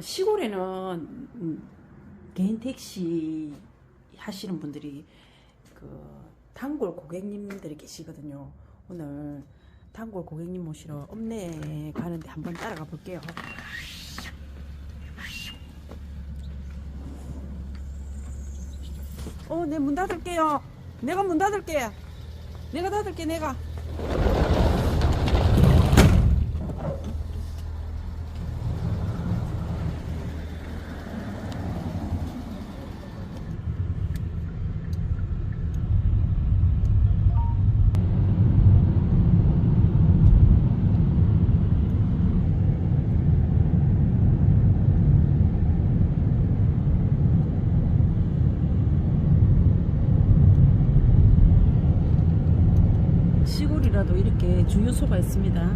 시골에는 음, 개인 택시 하시는 분들이 그 단골 고객님들이 계시거든요. 오늘 단골 고객님 모시러 읍내에 가는데 한번 따라가 볼게요. 어, 내 문 닫을게요. 내가 문 닫을게. 내가 닫을게, 내가. 시골이라도 이렇게 주유소가 있습니다.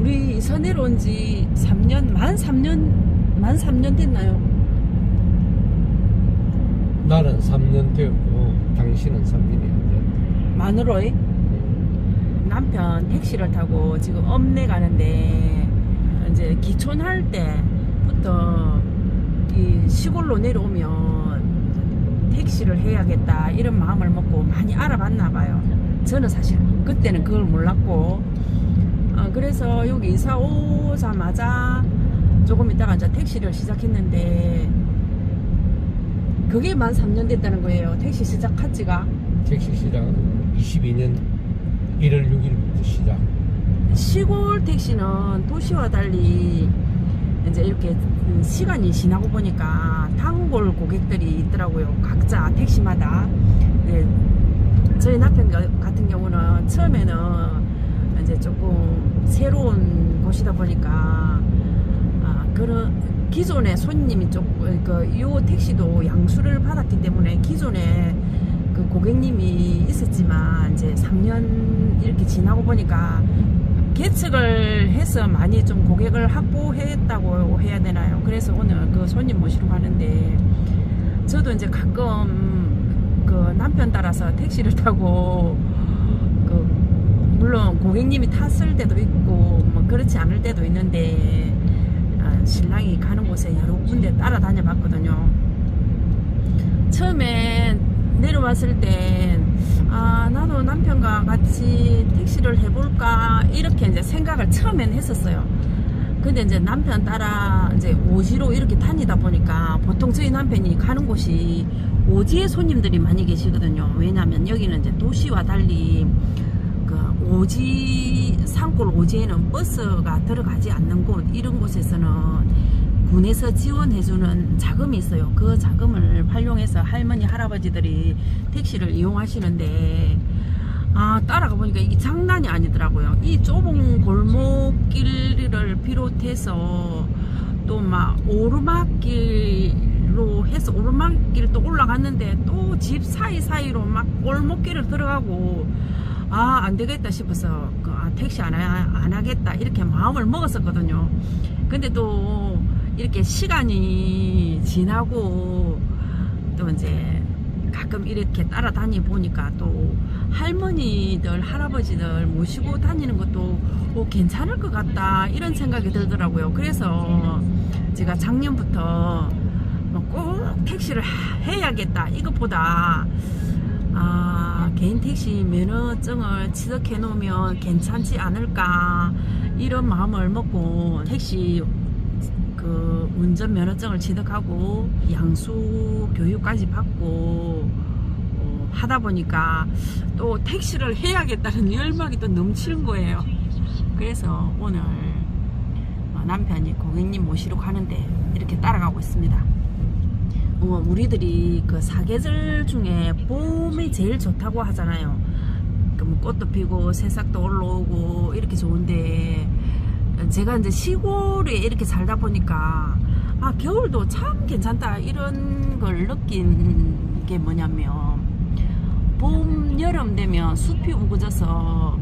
우리 이사 내려온 지 3년, 만 3년, 만 3년 됐나요? 나는 3년 되었고 당신은 3년이 안 됐다. 만으로이 남편 택시를 타고 지금 읍내 가는데 이제 기촌할 때 부터 이 시골로 내려오면 택시를 해야겠다 이런 마음을 먹고 많이 알아봤나 봐요. 저는 사실 그때는 그걸 몰랐고 어, 그래서 여기 이사 오자마자 조금 있다가 이제 택시를 시작했는데 그게 만 3년 됐다는 거예요. 택시 시작한 지가 택시 시작은 22년 1월 6일부터 시작. 시골 택시는 도시와 달리 이제 이렇게 시간이 지나고 보니까 단골 고객들이 있더라고요. 각자 택시마다. 네, 저희 남편 가- 같은 경우는 처음에는 이제 조금 새로운 곳이다 보니까 아, 그런 기존의 손님이 좀그요 택시도 양수를 받았기 때문에 기존에 그 고객님이 있었지만 이제 3년 이렇게 지나고 보니까 계측을 해서 많이 좀 고객을 확보했다고 해야 되나요? 그래서 오늘 그 손님 모시러 가는데 저도 이제 가끔 그 남편 따라서 택시를 타고 그 물론 고객님이 탔을 때도 있고 뭐 그렇지 않을 때도 있는데 아, 신랑이 가는 곳에 여러 군데 따라다녀 봤거든요. 처음에 내려왔을 땐, 아, 나도 남편과 같이 택시를 해볼까, 이렇게 이제 생각을 처음엔 했었어요. 근데 이제 남편 따라 이제 오지로 이렇게 다니다 보니까 보통 저희 남편이 가는 곳이 오지에 손님들이 많이 계시거든요. 왜냐면 여기는 이제 도시와 달리 그 오지, 산골 오지에는 버스가 들어가지 않는 곳, 이런 곳에서는 군에서 지원해주는 자금이 있어요. 그 자금을 활용해서 할머니, 할아버지들이 택시를 이용하시는데, 아, 따라가 보니까 이게 장난이 아니더라고요. 이 좁은 골목길을 비롯해서 또 막 오르막길로 해서 오르막길 또 올라갔는데 또 집 사이사이로 막 골목길을 들어가고, 아, 안 되겠다 싶어서, 그, 아, 택시 안, 하, 안 하겠다. 이렇게 마음을 먹었었거든요. 근데 또, 이렇게 시간이 지나고, 또 이제, 가끔 이렇게 따라다니 보니까 또, 할머니들, 할아버지들 모시고 다니는 것도, 어, 괜찮을 것 같다. 이런 생각이 들더라고요. 그래서, 제가 작년부터, 뭐꼭 택시를 하- 해야겠다. 이것보다, 아, 개인 택시 면허증을 취득해 놓으면 괜찮지 않을까 이런 마음을 먹고 택시 그 운전 면허증을 취득하고 양수 교육까지 받고 어, 하다 보니까 또 택시를 해야겠다는 열망이 또 넘치는 거예요. 그래서 오늘 어, 남편이 고객님 모시러 가는데 이렇게 따라가고 있습니다. 어, 우리들이 그 사계절 중에 봄이 제일 좋다고 하잖아요. 그 뭐 꽃도 피고 새싹도 올라오고 이렇게 좋은데 제가 이제 시골에 이렇게 살다 보니까 아 겨울도 참 괜찮다 이런 걸 느낀 게 뭐냐면 봄 여름 되면 숲이 우거져서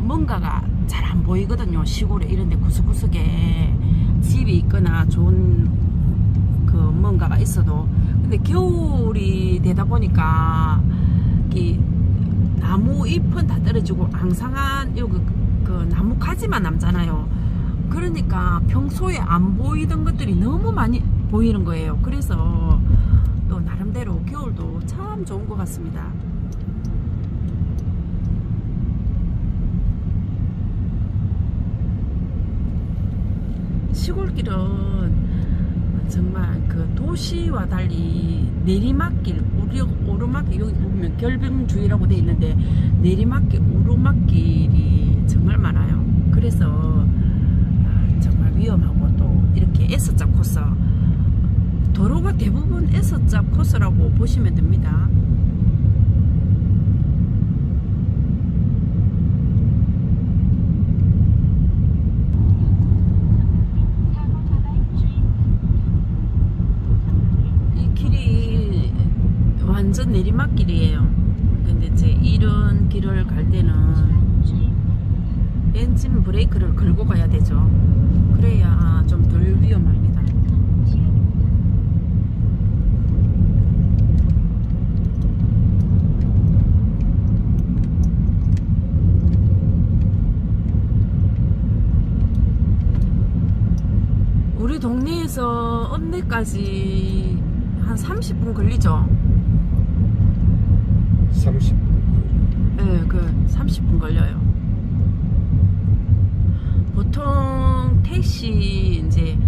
뭔가가 잘 안 보이거든요 시골에 이런데 구석구석에 집이 있거나 좋은 그 뭔가가 있어도 근데 겨울이 되다 보니까 이 나무 잎은 다 떨어지고 앙상한 여기 그 나무 가지만 남잖아요. 그러니까 평소에 안 보이던 것들이 너무 많이 보이는 거예요. 그래서 또 나름대로 겨울도 참 좋은 것 같습니다. 시골길은 정말 그 도시와 달리 내리막길, 오르, 오르막길, 여기 보면 결빙주의라고 돼 있는데 내리막길, 오르막길이 정말 많아요. 그래서 위험하고 또 이렇게 S자 코스 도로가 대부분 S자 코스라고 보시면 됩니다. 이 길이 완전 내리막길이에요. 근데 이제 이런 길을 갈 때는 엔진 브레이크를 걸고 가야 되죠. 그래야 좀 덜 위험합니다. 우리 동네에서 읍내까지 한 30분 걸리죠? 30. 네, 그 30분 걸려요. 보통 택시 이제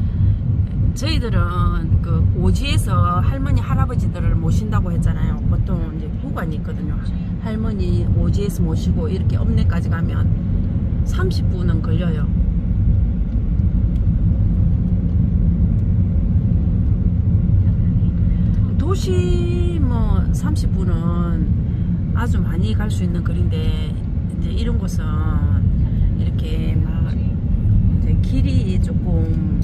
저희들은 그 오지에서 할머니 할아버지들을 모신다고 했잖아요. 보통 이제 구간이 있거든요. 할머니 오지에서 모시고 이렇게 읍내까지 가면 30분은 걸려요. 도시 뭐 30분은 아주 많이 갈 수 있는 거리인데 이제 이런 곳은 이렇게 막 길이 조금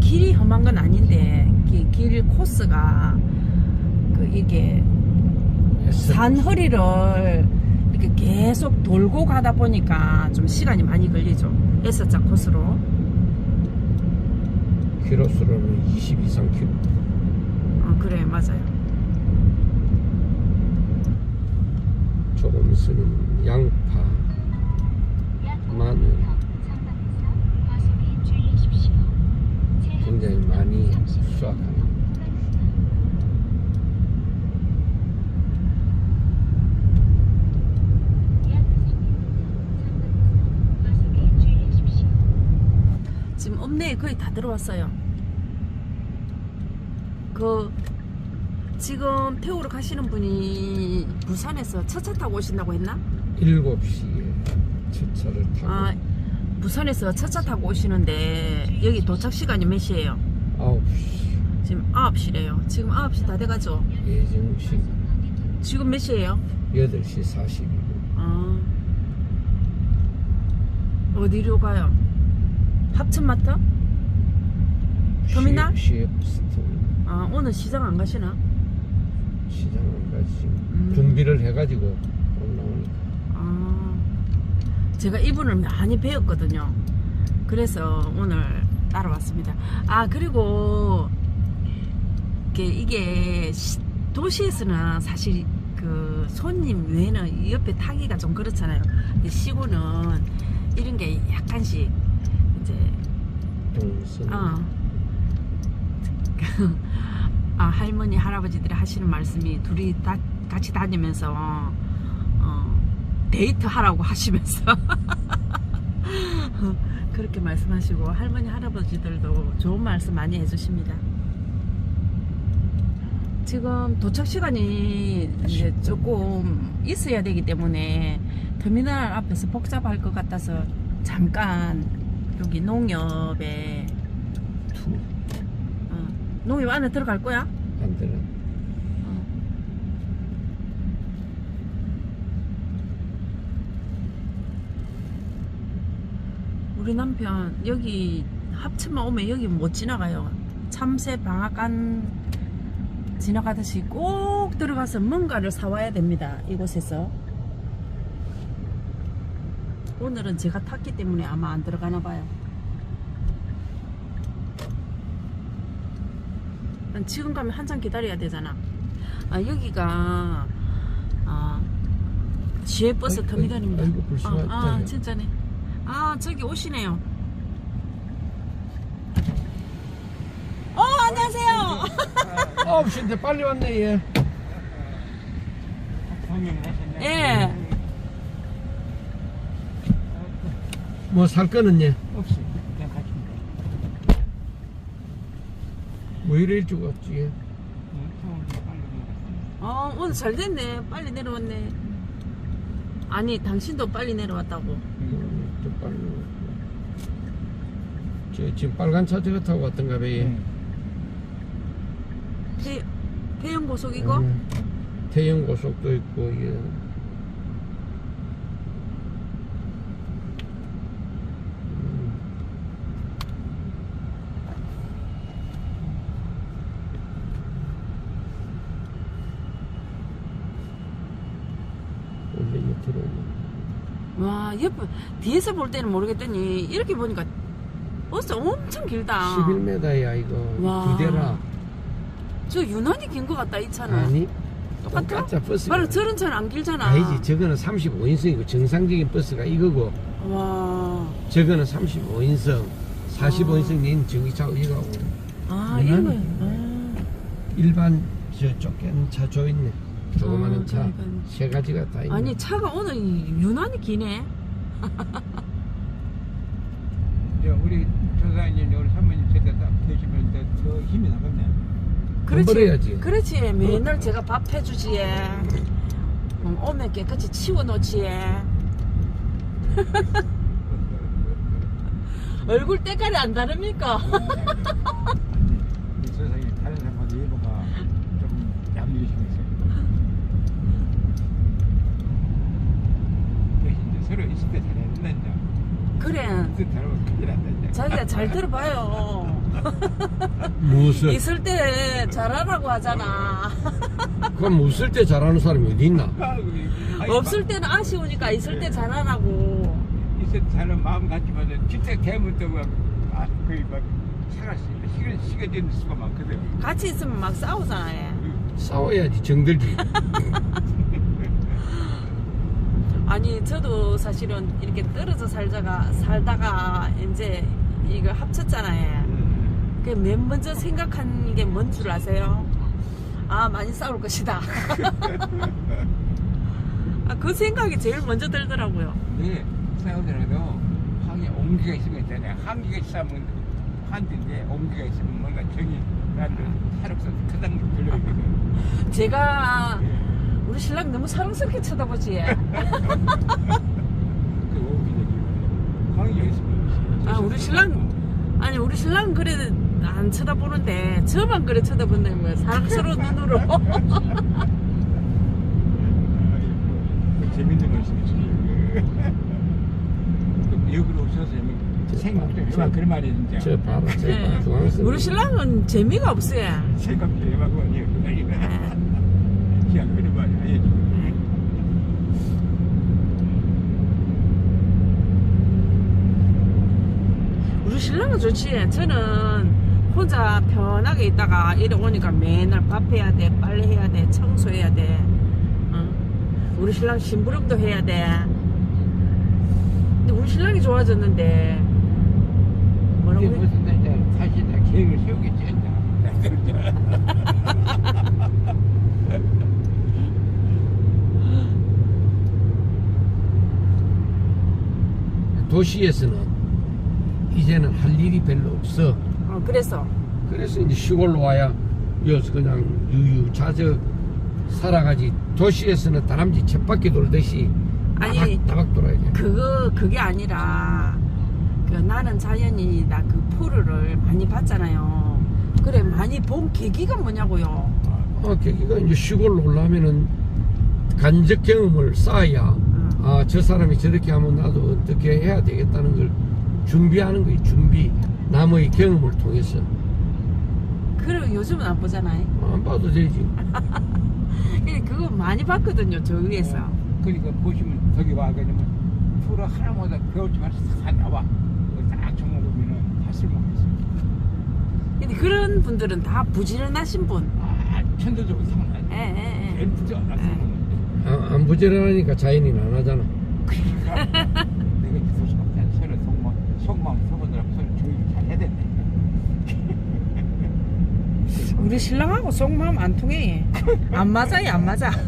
길이 험한 건 아닌데 기- 길 코스가 그 이게. 산 허리를 이렇게 계속 돌고 가다 보니까 좀 시간이 많이 걸리죠. S자 코스로. 키로수로는 20 이상 키로. 어, 그래 맞아요. 조금 있으면 양파, 마늘 굉장히 많이 수확하는. 지금 읍내에 거의 다 들어왔어요. 그 지금 태우러 가시는 분이 부산에서 첫차 타고 오신다고 했나? 7시에 첫 차를 타고 아 부산에서 첫차 타고 오시는데 여기 도착 시간이 몇 시예요? 9시 지금 9시래요. 지금 9시 다 돼가죠? 예정 시간 지금 몇 시예요? 8시 40분. 아 어디로 가요? 합천마트? 터미널? CF스토 아 오늘 시장 안 가시나? 시장을 가지 음. 준비를 해가지고 제가 이분을 많이 배웠거든요. 그래서 오늘 따라왔습니다. 아, 그리고 이게, 도시에서는 사실 그 손님 외에는 옆에 타기가 좀 그렇잖아요. 근데 시골은 이런 게 약간씩 이제 동선 어. 아, 할머니, 할아버지들이 하시는 말씀이 둘이 다 같이 다니면서 어, 데이트 하라고 하시면서 그렇게 말씀하시고 할머니, 할아버지들도 좋은 말씀 많이 해주십니다. 지금 도착 시간이 이제 조금 있어야 되기 때문에 터미널 앞에서 복잡할 것 같아서 잠깐 여기 농협에 투 어, 농협 안에 들어갈 거야? 안 들어 어. 우리 남편 여기 합천만 오면 여기 못 지나가요. 참새 방앗간 지나가듯이 꼭 들어가서 뭔가를 사와야 됩니다. 이곳에서. 오늘은 제가 탔기 때문에 아마 안 들어가나 봐요. 지금 가면 한참 기다려야 되잖아. 아 여기가 아 지혜 버스 아이고, 터미널입니다. 아, 아. 진짜네. 아 저기 오시네요. 어 안녕하세요. 9시인데 빨리 왔네 얘. 예. 뭐 살 거는 얘. 없어. 그냥 가십니다. 뭐 이래 일찍 왔지 얘. 어 오늘 잘 됐네. 빨리 내려왔네. 아니 당신도 빨리 내려왔다고. 음, 또 빨리. 저 지금 빨간 차 저거 타고 왔던가 봐 얘. 태 태영 고속이고. 음, 태영 고속도 있고 예. 음. 원래 이거 들어오면 와 옆에 뒤에서 볼 때는 모르겠더니 이렇게 보니까 버스 엄청 길다. 11m야 이거 와. 두 대라 저 유난히 긴 것 같다 이 차는. 아니 똑같아? 버스 바로 저런 차는 안 길잖아. 아니지 저거는 35인승이고 정상적인 버스가 이거고 와. 저거는 35인승 45인승 낸 전기차고 이거하고 아 이거. 아. 일반 저 쫓기는 차 조있네 조그마한 아, 차 그러니까. 세 가지가 다 있네 아니 차가 오늘 유난히 기네. 우리 조사님 우리 사모님 제가 딱 계시면 이제 더 힘이 나겠네. 그렇지. 벌어야지. 그렇지. 맨날 제가 밥 해주지. 음, 오면 깨끗이 치워놓지. 얼굴 때깔이 안 다릅니까? 우리 조사님 다른 사람보다 예보가 좀. 이제 서로 있을 때 이제 그래. 그. 자기가 잘 들어봐요. 무슨 있을 때 잘하라고 하잖아. 그럼 웃을 때 잘하는 사람이 어디 있나 없을 때는 아쉬우니까 있을 때 잘하라고. 막 있을 때 잘하는 마음 같지만 진짜 대문 때문에 아 거의 막 차가 시간 시간 되는 수가 많거든. 같이 있으면 막 싸우잖아. 얘. 싸워야지 정들지 아니 저도 사실은 이렇게 떨어져 살다가 살다가 이제 이거 합쳤잖아요. 그 맨 먼저 생각한 게 뭔 줄 아세요? 아 많이 싸울 것이다. 아, 그 생각이 제일 먼저 들더라고요. 근데 싸우더라도 항에 온기가 있으면 있잖아요. 한기가 있으면 한인데 온기가 있으면 뭔가 정이 나는 사력서 크다는 게 들려있거든. 제가 우리 신랑 너무 사랑스럽게 쳐다보지. 그. 아 우리 신랑 아니 우리 신랑 그래 안 쳐다보는데 저만 그래 쳐다본다는 거야. 사랑스러운 눈으로. 그 재밌는 거 있으면 역으로 오셔서 생각 좀 해봐. 그런 말이 진짜. 저 봐라 저 네. 중앙선 우리 신랑은 재미가 없어요. 생각 좀 해봐고 아니에요. 그냥 그런 말이 아니에요. 우리 신랑은 좋지. 저는 혼자 편하게 있다가 이래 오니까 맨날 밥 해야 돼, 빨래 해야 돼, 청소해야 돼. 응? 우리 신랑 심부름도 해야 돼. 근데 우리 신랑이 좋아졌는데 뭐라고 이게 해? 무슨 이제 다시 다 계획을 세우겠지 이제. 도시에서는 이제는 할 일이 별로 없어 어, 그래서 그래서 이제 시골로 와야 여기서 그냥 유유자적 살아가지 도시에서는 다람쥐 쳇바퀴 돌듯이 아니, 따박 돌아야 돼 그거 그게 아니라 그 나는 자연이다 그 포르를 많이 봤잖아요. 그래 많이 본 계기가 뭐냐고요. 아, 계기가 이제 시골로 올라오면은 간접 경험을 쌓아야 응. 아, 저 사람이 저렇게 하면 나도 어떻게 해야 되겠다는 걸 준비하는 거예요, 준비. 남의 경험을 통해서. 그리고 요즘은 안 보잖아요. 안 봐도 되지. 근데 그거 많이 봤거든요, 저 위에서. 그러니까 보시면 저기 와 그러면 프로 하나마다 배울 때마다 다 나와. 그거 딱 정말 보면은 다 쓸모가 있어. 근데 그런 분들은 다 부지런하신 분. 아, 천도적으로 상관 예, 예, 예. 엔트죠 안 쓰는 안, 안 부지런하니까 자연인 안 하잖아. 그러니까 내가 서로 서로 잘 해야 우리 신랑하고 속마음 안 통해. 안 맞아요, 안 맞아.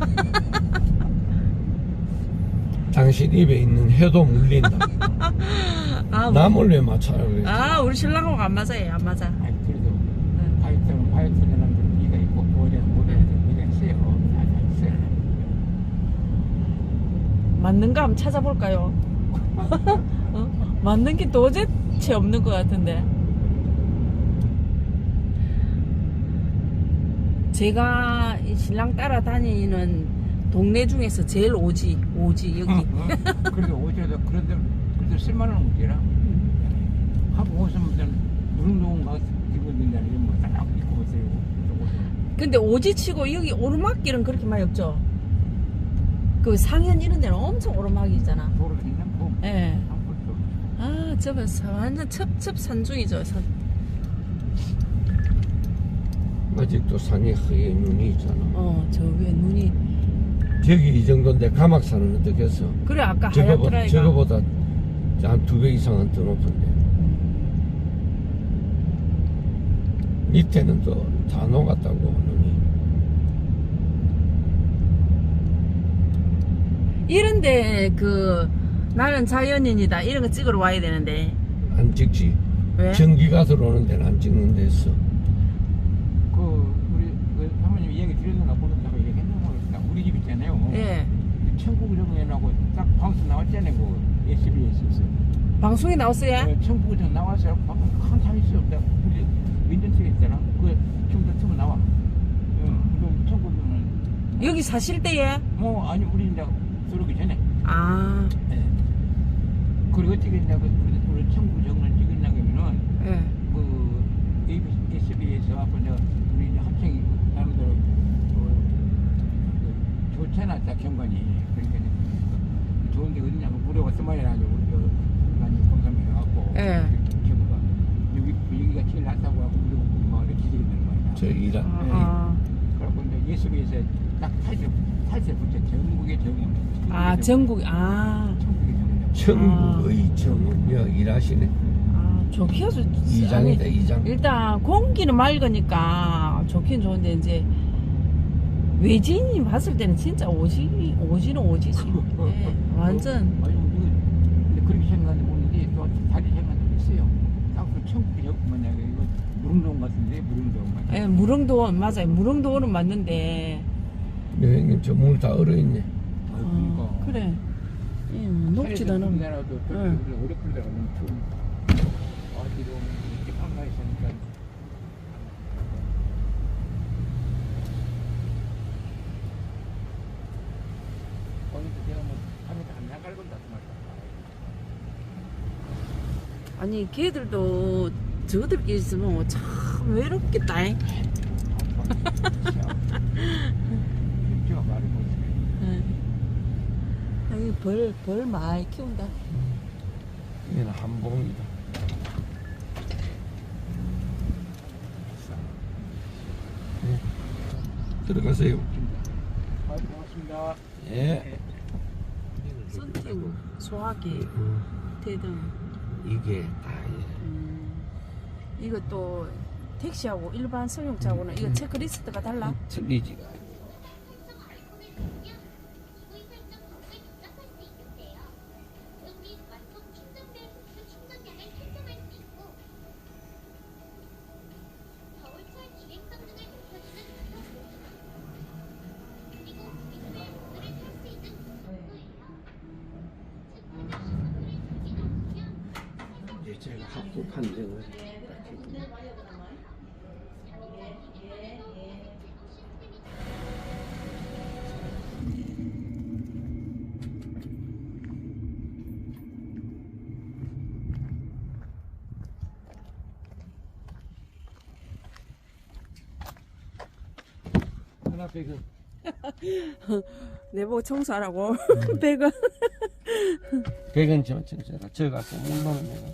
당신 입에 있는 해도 물린다. 아, 남을 왜 맞춰요? 그래. 아, 우리 신랑하고 안 맞아요, 안 맞아. 아니 그래도 네. 파이터는 파이터 사람들 미가 있고 모델은 모델은 미가 있어요 다잘 있어요 맞는가 한번 찾아볼까요? 어? 맞는 게 도대체 없는 것 같은데. 제가 이 신랑 따라다니는 동네 중에서 제일 오지, 오지, 여기. 어, 어. 그래도 오셔도 그런데 그래도 쓸만한 문제라 하고 오시면 무릉도원 가서 들고 이런 거딱 입고 오세요 근데 오지 치고 여기 오르막길은 그렇게 많이 없죠? 그 상현 이런 데는 엄청 오르막이잖아. 도로 있는 거 예. 아, 저거 사- 완전 첩첩 산중이죠. 산. 아직도 산이 허예 눈이 있잖아. 어, 저 위에 눈이. 저기 이 정도인데 가막산은 어떻게 했어? 그래, 아까 저거보다, 하얗더라이가. 저거보다 한 두 배 이상은 더 높은데. 밑에는 또 다 녹았다고 눈이. 이런데 그 나는 자연인이다 이런 거 찍으러 와야 되는데. 안 찍지. 왜? 전기가 들어오는 데는 안 찍는 데서. 그 우리 그 사모님 이야기 드렸는가 모르겠다고 얘기했나 모르겠다 우리 집 있잖아요. 예. 천국 정연하고 딱 방송 나왔잖아요 그 SBS에서. 방송에 나왔어요? 네, 천국 정 나와서 방금 한참 있어요. 나 우리 민전책에 있잖아. 그 지금 더 틀면 나와. 응 그럼 천국 정은 여기 사실 때에 뭐 아니 우리 이제 들어오기 전에. 아. 예. 그리고 어떻게 했냐고, 우리 청구 정을 찍으려고 하면은, 예. 그, SBS에서 앞으로 내가 우리 이제 합창이 나름대로 어, 그 좋잖아, 다 경관이. 그러니까 좋은데 어디냐고 물어봤어 말이라가지고, 우리 많이 공감해 갖고. 예. 경우가 여기 분위기가 제일 낫다고 하고 물어보고 막 이렇게 기절이 되는 거야. 저 이란. 아. 예. 아. 그래갖고 이제 SBS에 딱 타죠. 8세 부터 전국의 정원. 아 전국 아. 전국의 정원. 전국의 아. 정은요 일하시네. 아 좋기야서 이장이다 이장. 일단 공기는 맑으니까 좋긴 좋은데 이제 외지인이 봤을 때는 진짜 오지 오지는 오지지. 네, 완전. 어, 아니 뭐 근데 그렇게 생각하는 모르는데 뭐 또 다리 생각도 있어요. 딱그 천국의 정원 만약에 이거 무릉도원 같은데 무릉도원 같은. 예 무릉도원 맞아요 무릉도원은 맞는데 여행님 저 물 다 얼어있네. 아, 어, 그러니까. 그래 예, 높지도 않은 나라도 응. 오래 풀다가 너무 추운. 어디로 이렇게 한가에 있으니까. 거기서 제가 뭐 하면서 안 나갈 건다 그 말이야. 아니 걔들도 저들끼리 있으면 참 외롭겠다 잉? 말을 못해. 예. 아니 벌, 벌 많이 키운다 얘는 한봉이다. 네. 들어가세요. 아, 고맙습니다. 예. 썬팅, 소화기, 음, 대등 이게 다 예. 음, 이것도 택시하고 일반 승용차하고는 이거 체크리스트가 달라 틀리지가. 학교 판정을 딱 해보면 하나 백은 내보고 청소하라고. 100원 백은 저, 저, 제가 저 갖고 물 넣으면 내가